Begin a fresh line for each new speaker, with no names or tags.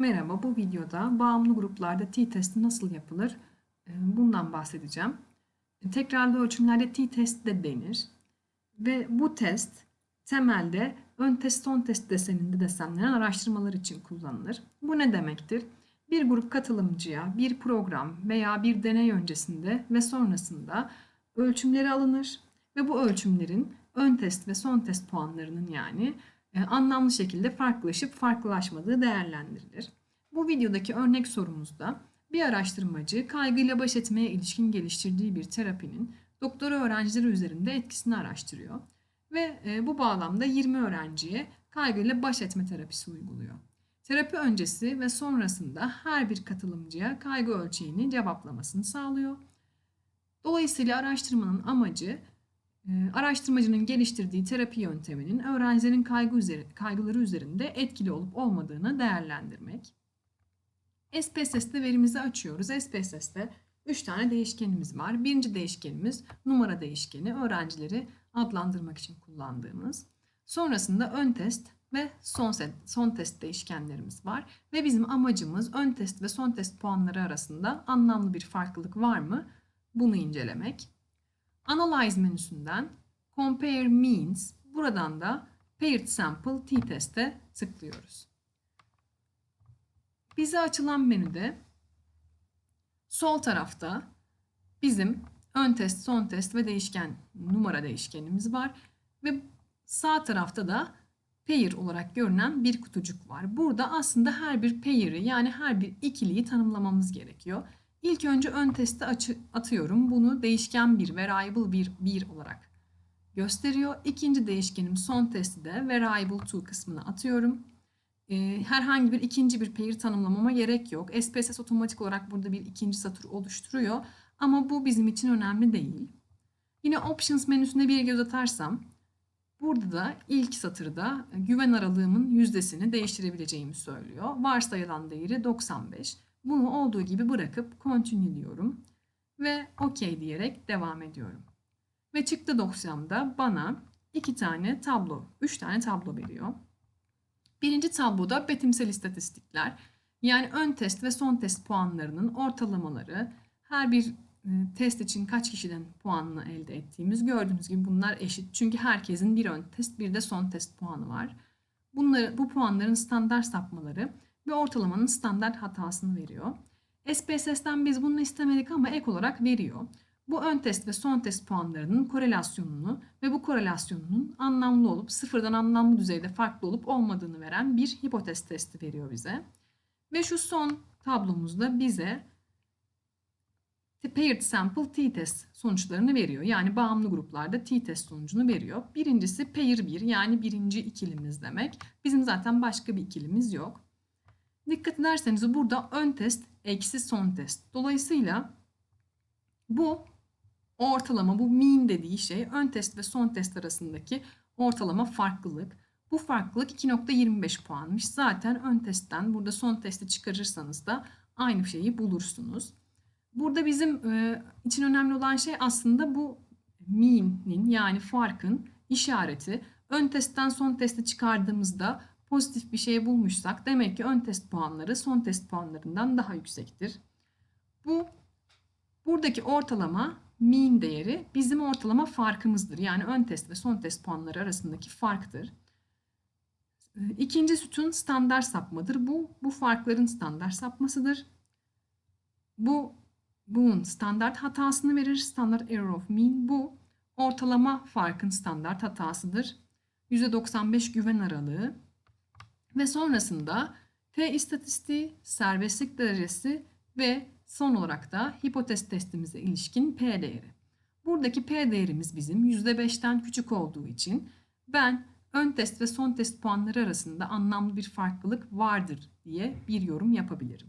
Merhaba, bu videoda bağımlı gruplarda t-testi nasıl yapılır e, bundan bahsedeceğim. Tekrarlı ölçümlerde t-test de denir. Ve bu test temelde ön test son test deseninde desenlenen araştırmalar için kullanılır. Bu ne demektir? Bir grup katılımcıya bir program veya bir deney öncesinde ve sonrasında ölçümleri alınır ve bu ölçümlerin ön test ve son test puanlarının yani anlamlı şekilde farklılaşıp farklılaşmadığı değerlendirilir. Bu videodaki örnek sorumuzda bir araştırmacı kaygıyla baş etmeye ilişkin geliştirdiği bir terapinin doktora öğrencileri üzerinde etkisini araştırıyor ve e, bu bağlamda 20 öğrenciye kaygıyla baş etme terapisi uyguluyor. Terapi öncesi ve sonrasında her bir katılımcıya kaygı ölçeğini cevaplamasını sağlıyor. Dolayısıyla araştırmanın amacı araştırmacının geliştirdiği terapi yönteminin öğrencilerin kaygı üzeri, kaygıları üzerinde etkili olup olmadığını değerlendirmek. SPSS'te verimizi açıyoruz. SPSS'te 3 tane değişkenimiz var. Birinci değişkenimiz numara değişkeni, öğrencileri adlandırmak için kullandığımız. Sonrasında ön test ve son, set, son test değişkenlerimiz var. Ve bizim amacımız ön test ve son test puanları arasında anlamlı bir farklılık var mı? Bunu incelemek. Analyze menüsünden Compare Means buradan da Paired Sample t-test'e tıklıyoruz. Bize açılan menüde sol tarafta bizim ön test, son test ve değişken numara değişkenimiz var ve sağ tarafta da pair olarak görünen bir kutucuk var. Burada aslında her bir pair'i yani her bir ikiliyi tanımlamamız gerekiyor. İlk önce ön testi atıyorum. Bunu değişken bir, variable bir, bir olarak gösteriyor. İkinci değişkenim son testi de variable to kısmına atıyorum. Ee, herhangi bir ikinci bir pair tanımlamama gerek yok. SPSS otomatik olarak burada bir ikinci satır oluşturuyor. Ama bu bizim için önemli değil. Yine Options menüsüne bir göz atarsam burada da ilk satırda güven aralığımın yüzdesini değiştirebileceğimi söylüyor. Varsayılan değeri 95. Bunu olduğu gibi bırakıp continue diyorum ve OK diyerek devam ediyorum. Ve çıktı dosyamda bana iki tane tablo, üç tane tablo veriyor. Birinci tabloda betimsel istatistikler, yani ön test ve son test puanlarının ortalamaları, her bir e, test için kaç kişiden puanını elde ettiğimiz gördüğünüz gibi bunlar eşit. Çünkü herkesin bir ön test bir de son test puanı var. Bunları, bu puanların standart sapmaları ve ortalamanın standart hatasını veriyor. SPSS'ten biz bunu istemedik ama ek olarak veriyor. Bu ön test ve son test puanlarının korelasyonunu ve bu korelasyonunun anlamlı olup sıfırdan anlamlı düzeyde farklı olup olmadığını veren bir hipotez testi veriyor bize. Ve şu son tablomuzda bize paired sample t-test sonuçlarını veriyor. Yani bağımlı gruplarda t-test sonucunu veriyor. Birincisi pair 1 yani birinci ikilimiz demek. Bizim zaten başka bir ikilimiz yok. Dikkat ederseniz burada ön test eksi son test. Dolayısıyla bu ortalama, bu mean dediği şey ön test ve son test arasındaki ortalama farklılık. Bu farklılık 2.25 puanmış. Zaten ön testten burada son testi çıkarırsanız da aynı şeyi bulursunuz. Burada bizim e, için önemli olan şey aslında bu mean'in yani farkın işareti. Ön testten son testi çıkardığımızda pozitif bir şey bulmuşsak demek ki ön test puanları son test puanlarından daha yüksektir. Bu buradaki ortalama mean değeri bizim ortalama farkımızdır. Yani ön test ve son test puanları arasındaki farktır. İkinci sütun standart sapmadır. Bu bu farkların standart sapmasıdır. Bu bunun standart hatasını verir. Standard error of mean. Bu ortalama farkın standart hatasıdır. %95 güven aralığı. Ve sonrasında T istatistiği, serbestlik derecesi ve son olarak da hipotez testimize ilişkin P değeri. Buradaki P değerimiz bizim %5'ten küçük olduğu için ben ön test ve son test puanları arasında anlamlı bir farklılık vardır diye bir yorum yapabilirim.